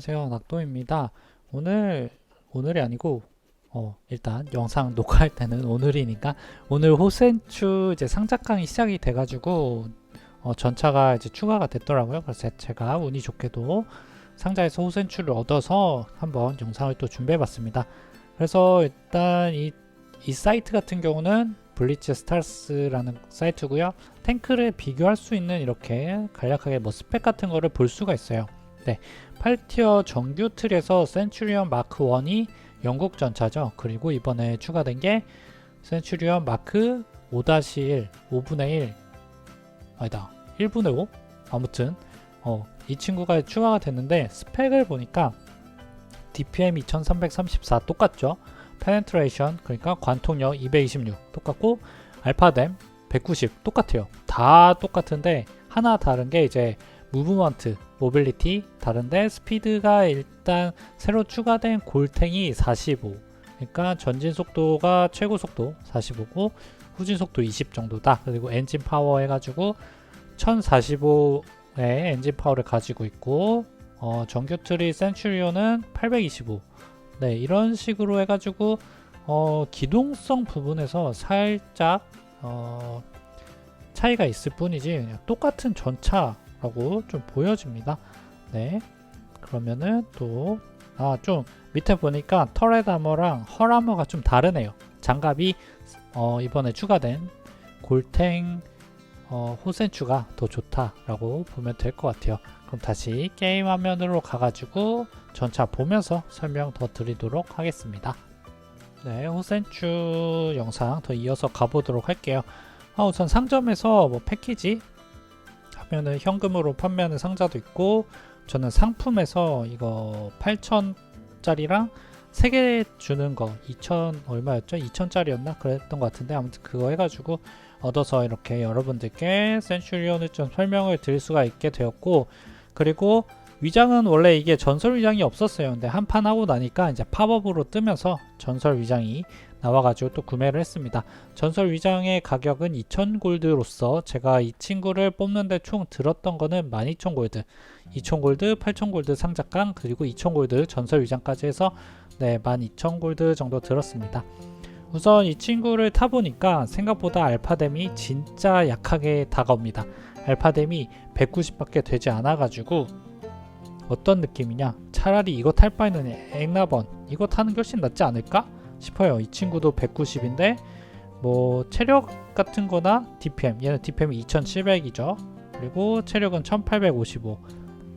네, 안녕하세요. 낙도입니다. 오늘, 오늘이 아니고, 어, 일단 영상 녹화할 때는 오늘이니까, 오늘 호센추 이제 상작강이 시작이 돼가지고, 어, 전차가 이제 추가가 됐더라고요. 그래서 제가 운이 좋게도 상자에서 호센추를 얻어서 한번 영상을 또 준비해봤습니다. 그래서 일단 이, 이 사이트 같은 경우는 블리츠 스타스라는 사이트고요. 탱크를 비교할 수 있는 이렇게 간략하게 뭐 스펙 같은 거를 볼 수가 있어요. 네. 8티어 정규 틀에서 센츄리언 마크 1이 영국 전차죠. 그리고 이번에 추가된 게 센츄리언 마크 5-1, 5분의 1, 아니다, 1분의 5? 아무튼, 어, 이 친구가 추가가 됐는데 스펙을 보니까 DPM 2334 똑같죠. 페네트레이션, 그러니까 관통력 226 똑같고, 알파뎀 190 똑같아요. 다 똑같은데, 하나 다른 게 이제 무브먼트, 모빌리티 다른데 스피드가 일단 새로 추가된 골탱이 45 그러니까 전진 속도가 최고 속도 45고 후진 속도 20 정도다. 그리고 엔진 파워 해가지고 1045의 엔진 파워를 가지고 있고 어, 정규 트리 센츄리온은 825 네, 이런 식으로 해가지고 어, 기동성 부분에서 살짝 어, 차이가 있을 뿐이지 똑같은 전차 라고 좀 보여집니다. 네, 그러면은 또 아 좀 밑에 보니까 헐 아머가 좀 다르네요. 장갑이 어, 이번에 추가된 골탱 어, 호센추가 더 좋다라고 보면 될 것 같아요. 그럼 다시 게임 화면으로 가가지고 전차 보면서 설명 더 드리도록 하겠습니다. 네, 호센추 영상 더 이어서 가보도록 할게요. 아, 우선 상점에서 뭐 패키지 하면은 현금으로 판매하는 상자도 있고 저는 상품에서 이거 8,000짜리랑 3개 주는 거 2,000 얼마였죠? 2,000짜리였나? 그랬던 것 같은데 아무튼 그거 해가지고 얻어서 이렇게 여러분들께 센츄리온을 좀 설명을 드릴 수가 있게 되었고 그리고 위장은 원래 이게 전설 위장이 없었어요. 근데 한 판 하고 나니까 이제 팝업으로 뜨면서 전설 위장이 나와가지고 또 구매를 했습니다. 전설 위장의 가격은 2,000골드로서 제가 이 친구를 뽑는데 총 들었던 거는 12,000골드, 2,000골드, 8,000골드 상작강 그리고 2,000골드 전설 위장까지 해서 네 12,000골드 정도 들었습니다. 우선 이 친구를 타보니까 생각보다 알파뎀이 진짜 약하게 다가옵니다. 알파뎀이 190밖에 되지 않아가지고 어떤 느낌이냐? 차라리 이거 탈 바에는 엑나번 이거 타는 게 훨씬 낫지 않을까? 싶어요. 이 친구도 190인데 뭐 체력 같은 거나 DPM 얘는 DPM이 2700이죠. 그리고 체력은 1855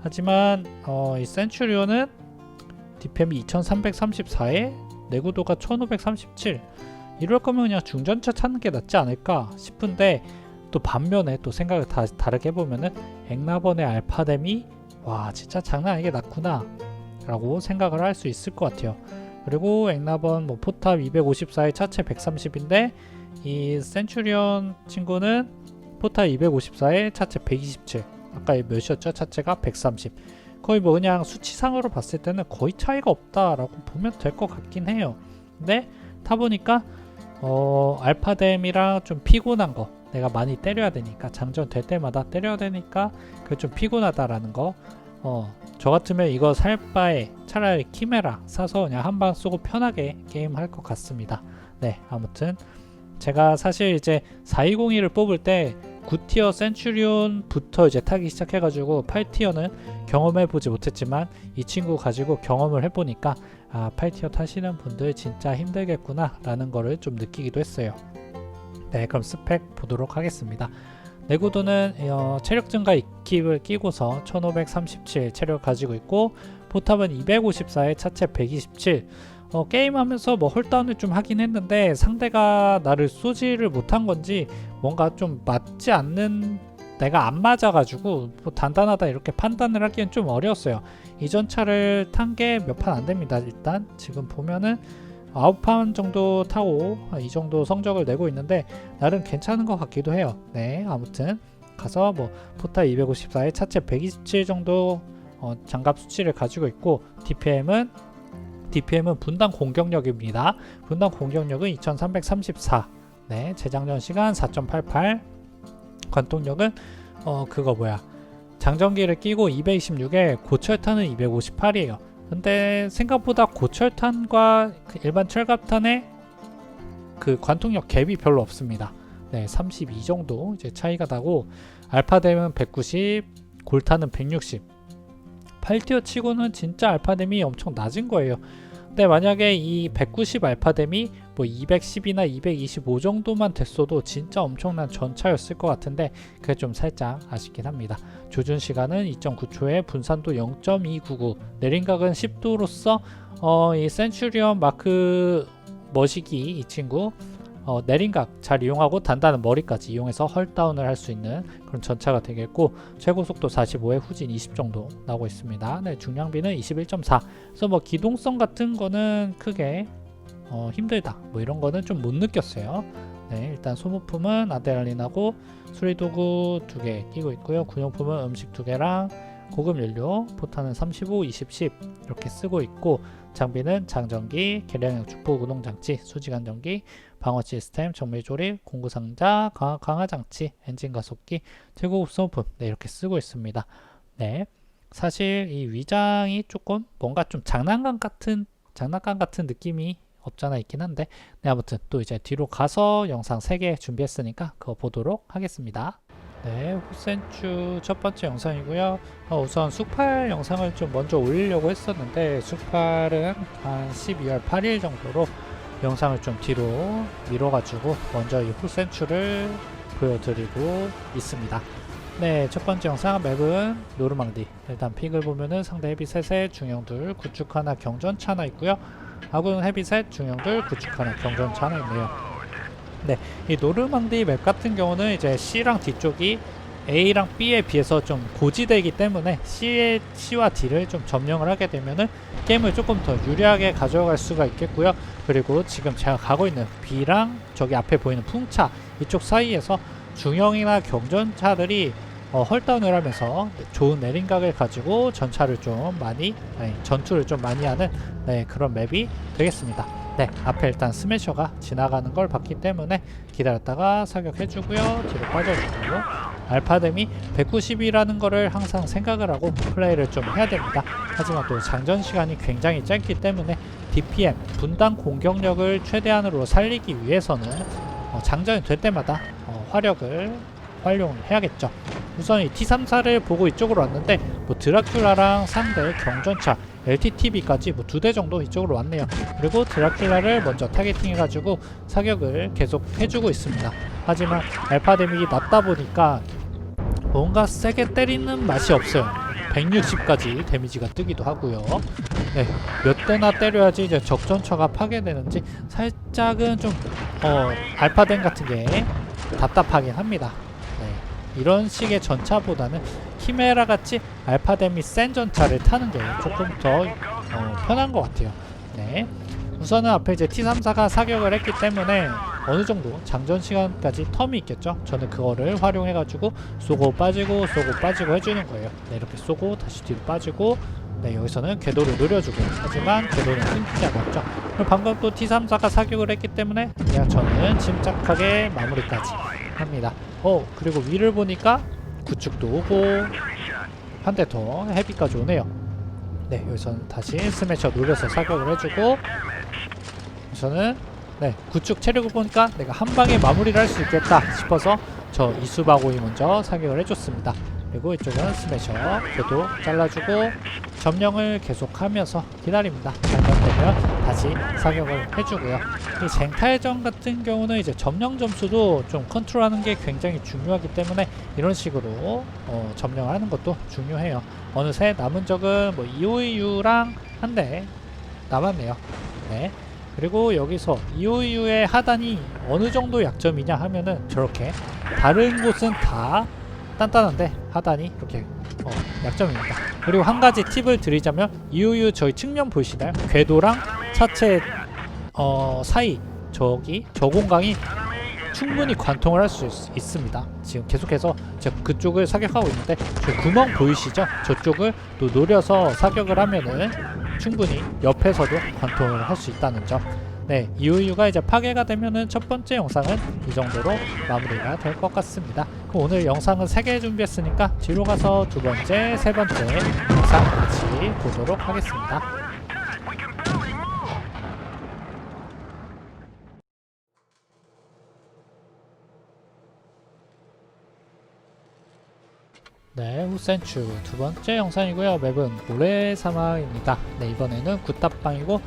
하지만 어, 이 센츄리온은 DPM이 2334에 내구도가 1537 이럴 거면 그냥 중전차 찾는 게 낫지 않을까 싶은데 또 반면에 또 생각을 다, 다르게 해보면은 엑나번의 알파뎀이 와 진짜 장난 아니게 낮구나. 라고 생각을 할 수 있을 것 같아요. 그리고 엑나번 뭐 포탑 254에 차체 130인데 이 센츄리온 친구는 포탑 254에 차체 127 아까 몇이었죠? 차체가 130 거의 뭐 그냥 수치상으로 봤을 때는 거의 차이가 없다라고 보면 될 것 같긴 해요. 근데 타보니까 어 알파뎀이랑 좀 피곤한 거 내가 많이 때려야 되니까 장전 될 때마다 때려야 되니까 그게 좀 피곤하다라는 거. 어, 저 같으면 이거 살 바에 차라리 키메라 사서 그냥 한방 쏘고 편하게 게임 할 것 같습니다. 네, 아무튼 제가 사실 이제 4202를 뽑을 때 9티어 센츄리온부터 이제 타기 시작해가지고 8티어는 경험해보지 못했지만 이 친구 가지고 경험을 해보니까 아 8티어 타시는 분들 진짜 힘들겠구나 라는 거를 좀 느끼기도 했어요. 네, 그럼 스펙 보도록 하겠습니다. 내구도는 어, 체력 증가 이킵을 끼고서 1537 체력 가지고 있고 포탑은 254에 차체 127 어, 게임하면서 뭐 홀다운을 좀 하긴 했는데 상대가 나를 쏘지를 못한 건지 뭔가 좀 맞지 않는 내가 안 맞아가지고 뭐 단단하다 이렇게 판단을 하기엔 좀 어려웠어요. 이전 차를 탄 게 몇 판 안 됩니다. 일단 지금 보면은 아홉 판 정도 타고 이 정도 성적을 내고 있는데 나름 괜찮은 것 같기도 해요. 네, 아무튼 가서 뭐 포타 254에 차체 127 정도 어, 장갑 수치를 가지고 있고 DPM은 DPM은 분당 공격력입니다. 분당 공격력은 2334. 네, 재장전 시간 4.88. 관통력은 어 그거 뭐야? 장전기를 끼고 226에 고철탄은 258이에요. 근데 생각보다 고철탄과 그 일반 철갑탄의 그 관통력 갭이 별로 없습니다. 네, 32 정도 이제 차이가 나고 알파뎀은 190, 골탄은 160. 8티어 치고는 진짜 알파뎀이 엄청 낮은 거예요. 근데 만약에 이 190 알파뎀이 뭐 210이나 225 정도만 됐어도 진짜 엄청난 전차였을 것 같은데 그게 좀 살짝 아쉽긴 합니다. 조준 시간은 2.9초에 분산도 0.299, 내림각은 10도로서 어, 이 센츄리언 마크 머시기 이 친구 어, 내림각 잘 이용하고 단단한 머리까지 이용해서 헐다운을 할 수 있는 그런 전차가 되겠고 최고 속도 45에 후진 20 정도 나오고 있습니다. 네, 중량비는 21.4. 그래서 뭐 기동성 같은 거는 크게 어, 힘들다 뭐 이런 거는 좀 못 느꼈어요. 네, 일단 소모품은 아드레날린하고 수리도구 두 개 끼고 있고요. 군용품은 음식 두 개랑 고급 연료, 포탄은 35, 20, 10 이렇게 쓰고 있고 장비는 장전기, 계량형 축포 구동 장치, 수직 안 전기, 방어 시스템, 정밀 조립, 공구 상자, 강화, 강화 장치, 엔진 가속기, 최고급 소모품 네 이렇게 쓰고 있습니다. 네. 사실 이 위장이 조금 뭔가 좀 장난감 같은 장난감 같은 느낌이 없잖아 있긴 한데 네 아무튼 또 이제 뒤로 가서 영상 3개 준비했으니까 그거 보도록 하겠습니다 네 후센추 첫 번째 영상이고요 어, 우선 숙팔 영상을 좀 먼저 올리려고 했었는데 숙팔은 한 12월 8일 정도로 영상을 좀 뒤로 밀어가지고 먼저 이 후센추를 보여드리고 있습니다 네, 첫 번째 영상 맵은 노르망디. 일단 픽을 보면은 상대 헤비셋에 중형들 구축 하나 경전차 하나 있고요. 아군 헤비셋 중형들 구축 하나 경전차 하나 있네요. 네, 이 노르망디 맵 같은 경우는 이제 C랑 뒤쪽이 A랑 B에 비해서 좀 고지대이기 때문에 C의 C와 D를 좀 점령을 하게 되면은 게임을 조금 더 유리하게 가져갈 수가 있겠고요. 그리고 지금 제가 가고 있는 B랑 저기 앞에 보이는 풍차 이쪽 사이에서 중형이나 경전차들이 어, 헐다운을 하면서 좋은 내림각을 가지고 전차를 좀 많이 아니, 전투를 좀 많이 하는 네, 그런 맵이 되겠습니다. 네, 앞에 일단 스매셔가 지나가는 걸 봤기 때문에 기다렸다가 사격해주고요. 뒤로 빠져주고 알파뎀이 190이라는 거를 항상 생각을 하고 플레이를 좀 해야 됩니다. 하지만 또 장전 시간이 굉장히 짧기 때문에 DPM 분당 공격력을 최대한으로 살리기 위해서는 어, 장전이 될 때마다 어, 화력을 활용해야겠죠. 우선 이 T34를 보고 이쪽으로 왔는데 뭐 드라큘라랑 상대 경전차 LTTB까지 뭐 두 대 정도 이쪽으로 왔네요. 그리고 드라큘라를 먼저 타겟팅해가지고 사격을 계속 해주고 있습니다. 하지만 알파 데미지 낮다 보니까 뭔가 세게 때리는 맛이 없어요. 160까지 데미지가 뜨기도 하고요. 네, 몇 대나 때려야지 이제 적전차가 파괴되는지 살짝은 좀 어, 알파덴 같은 게 답답하긴 합니다. 네, 이런 식의 전차보다는 키메라 같이 알파뎀이 센 전차를 타는 게 조금 더 어, 편한 것 같아요. 네. 우선은 앞에 이제 T34가 사격을 했기 때문에 어느 정도 장전 시간까지 텀이 있겠죠. 저는 그거를 활용해가지고 쏘고 빠지고 쏘고 빠지고 해주는 거예요. 네, 이렇게 쏘고 다시 뒤로 빠지고 네, 여기서는 궤도를 노려주고 하지만 궤도는 끊기지 않았죠. 그리고 방금 또 T34가 사격을 했기 때문에 그냥 저는 침착하게 마무리까지 합니다. 어, 그리고 위를 보니까 구축도 오고 한대더 헤비까지 오네요. 네, 여기서는 다시 스매셔 노려서 사격을 해주고 우선은 네, 구축 체력을 보니까 내가 한 방에 마무리를 할 수 있겠다 싶어서 저 이수바고이 먼저 사격을 해줬습니다. 그리고 이쪽은 스매셔 걔도 잘라주고 점령을 계속하면서 기다립니다. 잘못되면 다시 사격을 해주고요. 이 쟁탈전 같은 경우는 이제 점령 점수도 좀 컨트롤하는 게 굉장히 중요하기 때문에 이런 식으로 어, 점령을 하는 것도 중요해요. 어느새 남은 적은 뭐 EOU랑 한 대 남았네요. 네. 그리고 여기서 EOU의 하단이 어느 정도 약점이냐 하면은 저렇게 다른 곳은 다 단단한데 하단이 이렇게 어, 약점입니다. 그리고 한 가지 팁을 드리자면 EOU 저희 측면 보이시나요? 궤도랑 차체 어, 사이 저기 저 공간이 충분히 관통을 할 수 있습니다. 지금 계속해서 제가 그쪽을 사격하고 있는데 저 구멍 보이시죠? 저쪽을 또 노려서 사격을 하면은 충분히 옆에서도 관통을 할 수 있다는 점. 네, 이유유가 이제 파괴가 되면은 첫 번째 영상은 이 정도로 마무리가 될 것 같습니다. 그럼 오늘 영상은 3개 준비했으니까 뒤로 가서 두 번째, 세 번째 영상 같이 보도록 하겠습니다. 네, 후센추 두 번째 영상이고요. 맵은 모래 사막입니다. 네, 이번에는 굿탑방이고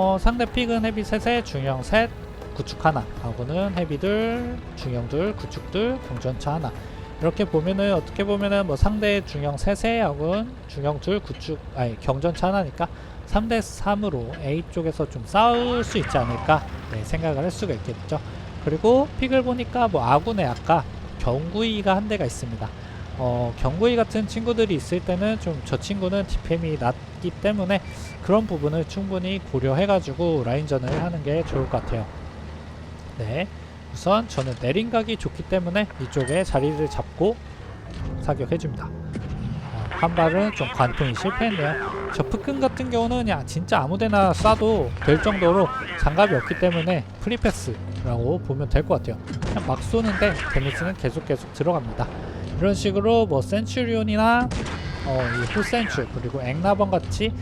어, 상대 픽은 헤비 셋에 중형 셋, 구축 하나 하고는 헤비들, 중형들, 구축들, 경전차 하나 이렇게 보면은 어떻게 보면은 뭐 상대 중형 셋에 하고는 중형 둘, 구축 아니 경전차 하나니까 3대 3으로 A 쪽에서 좀 싸울 수 있지 않을까 네, 생각을 할 수가 있겠죠. 그리고 픽을 보니까 뭐 아군에 아까 경구이가 한 대가 있습니다. 어, 경구이 같은 친구들이 있을 때는 좀 저 친구는 DPM이 낮기 때문에 그런 부분을 충분히 고려해가지고 라인전을 하는 게 좋을 것 같아요. 네. 우선 저는 내린각이 좋기 때문에 이쪽에 자리를 잡고 사격해줍니다. 어, 한 발은 좀 관통이 실패했네요. 저 푸큰 같은 경우는 그냥 진짜 아무데나 쏴도 될 정도로 장갑이 없기 때문에 프리패스라고 보면 될 것 같아요. 그냥 막 쏘는데 데미지는 계속 계속 들어갑니다. 이런 식으로 뭐 센츄리온이나 어, 이 후센츄 그리고 앵나번 같이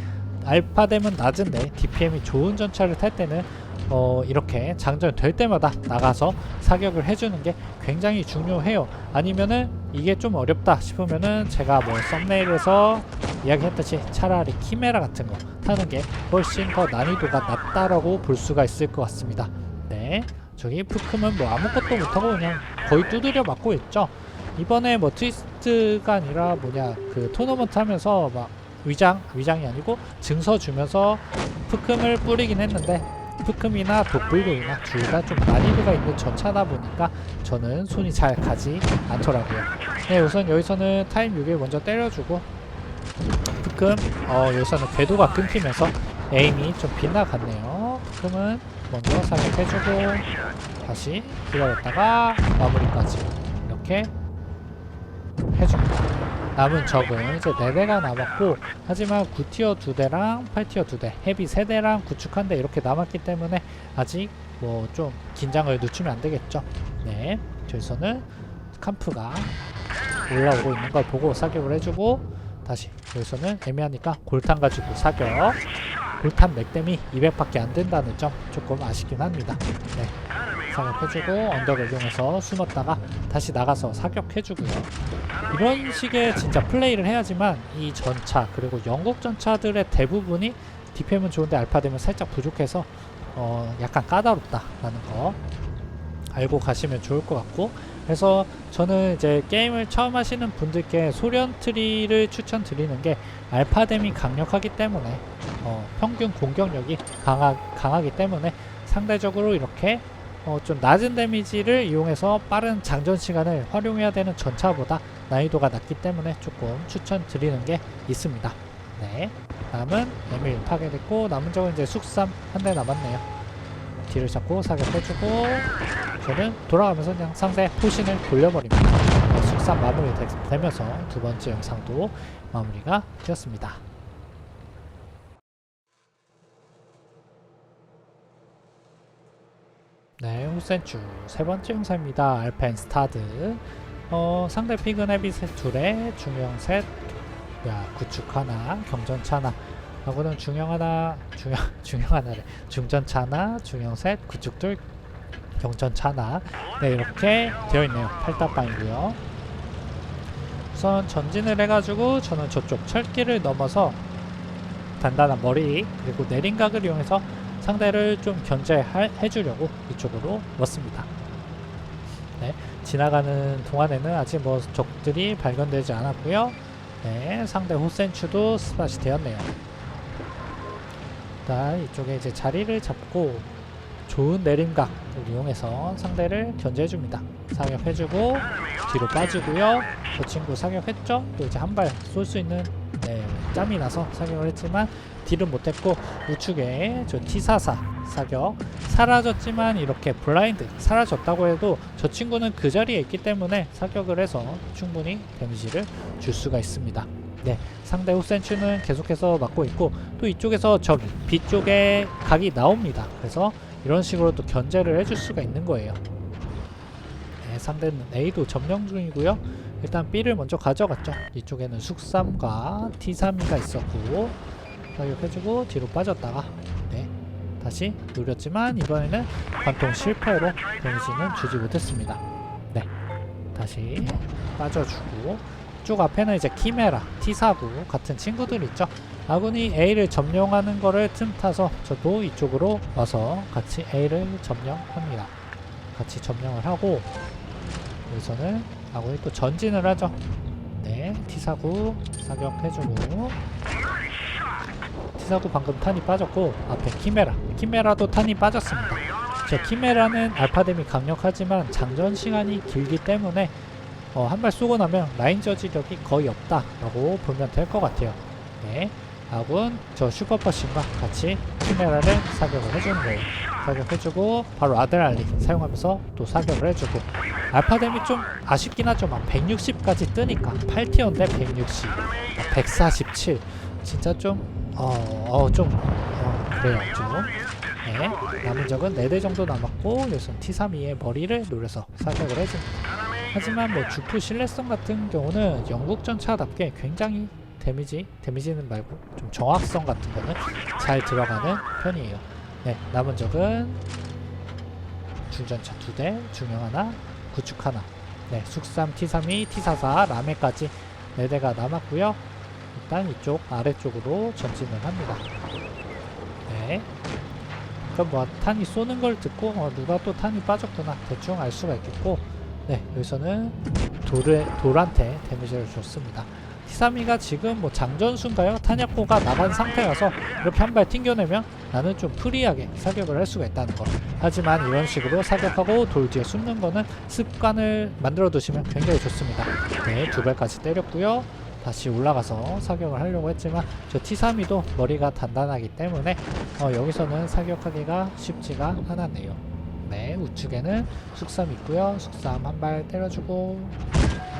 알파뎀은 낮은데 DPM이 좋은 전차를 탈 때는 어, 이렇게 장전 될 때마다 나가서 사격을 해주는 게 굉장히 중요해요. 아니면은 이게 좀 어렵다 싶으면은 제가 뭐 썸네일에서 이야기했듯이 차라리 키메라 같은 거 타는 게 훨씬 더 난이도가 낮다라고 볼 수가 있을 것 같습니다. 네, 저기 푸크는 뭐 아무것도 못하고 그냥 거의 두드려 맞고 있죠. 이번에 뭐 트위스트가 아니라 뭐냐 그 토너먼트 하면서 막 위장 위장이 아니고 증서 주면서 푸큼을 뿌리긴 했는데 푸큼이나 독불고이나 둘 다 좀 난이도가 있는 전차다 보니까 저는 손이 잘 가지 않더라고요. 네 우선 여기서는 타임 6에 먼저 때려주고 푸큼 어 여기서는 궤도가 끊기면서 에임이 좀 빗나갔네요. 푸큼은 먼저 사격해주고 다시 기다렸다가 마무리까지 이렇게 해줍니다. 남은 적은 이제 4대가 남았고 하지만 9티어 2대랑 8티어 2대 헤비 3대랑 구축 1대 이렇게 남았기 때문에 아직 뭐 좀 긴장을 늦추면 안 되겠죠. 네 저기서는 캄프가 올라오고 있는 걸 보고 사격을 해주고 다시 여기서는 애매하니까 골탄 가지고 사격. 골탄 맥댐이 200밖에 안 된다는 점 조금 아쉽긴 합니다. 네 사격해주고 언덕을 이용해서 숨었다가 다시 나가서 사격해주고요. 이런 식의 진짜 플레이를 해야지만 이 전차 그리고 영국 전차들의 대부분이 DPM은 좋은데 알파되면 살짝 부족해서 어 약간 까다롭다라는 거 알고 가시면 좋을 것 같고. 그래서 저는 이제 게임을 처음 하시는 분들께 소련 트리를 추천드리는 게 알파뎀이 강력하기 때문에 어 평균 공격력이 강하, 강하기 때문에 상대적으로 이렇게 어, 좀 낮은 데미지를 이용해서 빠른 장전 시간을 활용해야 되는 전차보다 난이도가 낮기 때문에 조금 추천드리는 게 있습니다. 네. 다음은 에밀 파괴됐고 남은 적은 이제 숙삼 한 대 남았네요. 뒤를 잡고 사격 해주고 저는 돌아가면서 그냥 상대 포신을 돌려버립니다. 네, 숙삼 마무리 되면서 두 번째 영상도 마무리가 되었습니다. 네, 후센추 세 번째 영상입니다. 알펜 스타드. 어, 상대 픽은 헤비셋 둘에 중형 셋, 야 구축 하나, 경전차 하나. 하고는 중형 하나, 중형 중형 하나래. 중전차 하나, 중형 셋, 구축 둘, 경전차 하나. 네, 이렇게 되어 있네요. 팔다방이고요. 우선 전진을 해가지고 저는 저쪽 철길을 넘어서 단단한 머리 그리고 내린각을 이용해서 상대를 좀 견제해 주려고 이쪽으로 왔습니다. 네, 지나가는 동안에는 아직 뭐 적들이 발견되지 않았고요. 네, 상대 호센추도 스팟이 되었네요. 일단 이쪽에 이제 자리를 잡고 좋은 내림각을 이용해서 상대를 견제해 줍니다. 사격해주고 뒤로 빠지고요. 저 친구 사격했죠? 또 이제 한 발 쏠 수 있는 네, 짬이 나서 사격을 했지만 딜은 못했고 우측에 저 T44 사격 사라졌지만 이렇게 블라인드 사라졌다고 해도 저 친구는 그 자리에 있기 때문에 사격을 해서 충분히 데미지를 줄 수가 있습니다. 네, 상대 후센츄는 계속해서 맞고 있고 또 이쪽에서 저기 B 쪽에 각이 나옵니다. 그래서 이런 식으로 또 견제를 해줄 수가 있는 거예요. 네, 상대는 A도 점령 중이고요. 일단 B를 먼저 가져갔죠. 이쪽에는 숙삼과 T3가 있었고 사격해주고 뒤로 빠졌다가 네 다시 노렸지만 이번에는 관통 실패로 데미지는 주지 못했습니다. 네 다시 빠져주고 쭉 앞에는 이제 키메라, T49 같은 친구들 있죠. 아군이 A를 점령하는 거를 틈타서 저도 이쪽으로 와서 같이 A를 점령합니다. 같이 점령을 하고 여기서는 아군이 또 전진을 하죠. 네, T49 사격해주고 T49 방금 탄이 빠졌고 앞에 키메라, 키메라도 탄이 빠졌습니다. 저 키메라는 알파뎀이 강력하지만 장전 시간이 길기 때문에 어, 한 발 쏘고 나면 라인 저지력이 거의 없다라고 보면 될 것 같아요. 네, 아군 저 슈퍼퍼신과 같이 키메라를 사격을 해주는 거예요. 사격해주고 바로 아드랄리 사용하면서 또 사격을 해주고 알파 뎀이 좀 아쉽긴. 막 160까지 뜨니까 8티어인데 160, 147 진짜 좀 어, 어, 좀 어, 그래요 좀. 네, 남은 적은 4대 정도 남았고 여기서 T32의 머리를 노려서 사격을 해줍니다. 하지만 뭐 주프 신뢰성 같은 경우는 영국 전차답게 굉장히 데미지, 데미지는 말고 좀 정확성 같은 거는 잘 들어가는 편이에요. 네, 남은 적은 중전차 2대, 중형 하나, 구축 하나. 네, 숙삼 T32, T44, 라메까지 4대가 남았고요. 일단 이쪽 아래쪽으로 전진을 합니다. 네. 그럼 뭐 탄이 쏘는 걸 듣고 어, 누가 또 탄이 빠졌구나 대충 알 수가 있겠고 네 여기서는 돌에, 돌한테 데미지를 줬습니다 T32가 지금 뭐 장전수인가요? 탄약고가 나간 상태라서 이렇게 한 발 튕겨내면 나는 좀 프리하게 사격을 할 수가 있다는 거 하지만 이런 식으로 사격하고 돌 뒤에 숨는 거는 습관을 만들어 두시면 굉장히 좋습니다 네 두 발까지 때렸고요 다시 올라가서 사격을 하려고 했지만 저 T32도 머리가 단단하기 때문에 어, 여기서는 사격하기가 쉽지가 않았네요. 네, 우측에는 숙삼 있고요. 숙삼 한 발 때려주고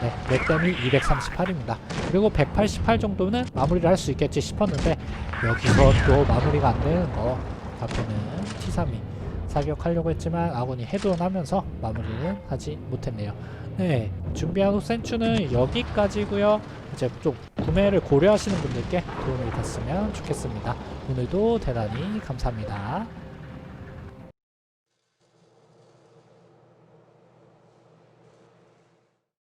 네, 렉댐이 238입니다. 그리고 188 정도는 마무리를 할 수 있겠지 싶었는데 여기서 또 마무리가 안 되는 거 앞에는 T32 사격하려고 했지만 아군이 헤드온하면서 마무리는 하지 못했네요. 네, 준비한 호센추는 여기까지고요. 이제 좀 구매를 고려하시는 분들께 도움이 됐으면 좋겠습니다. 오늘도 대단히 감사합니다.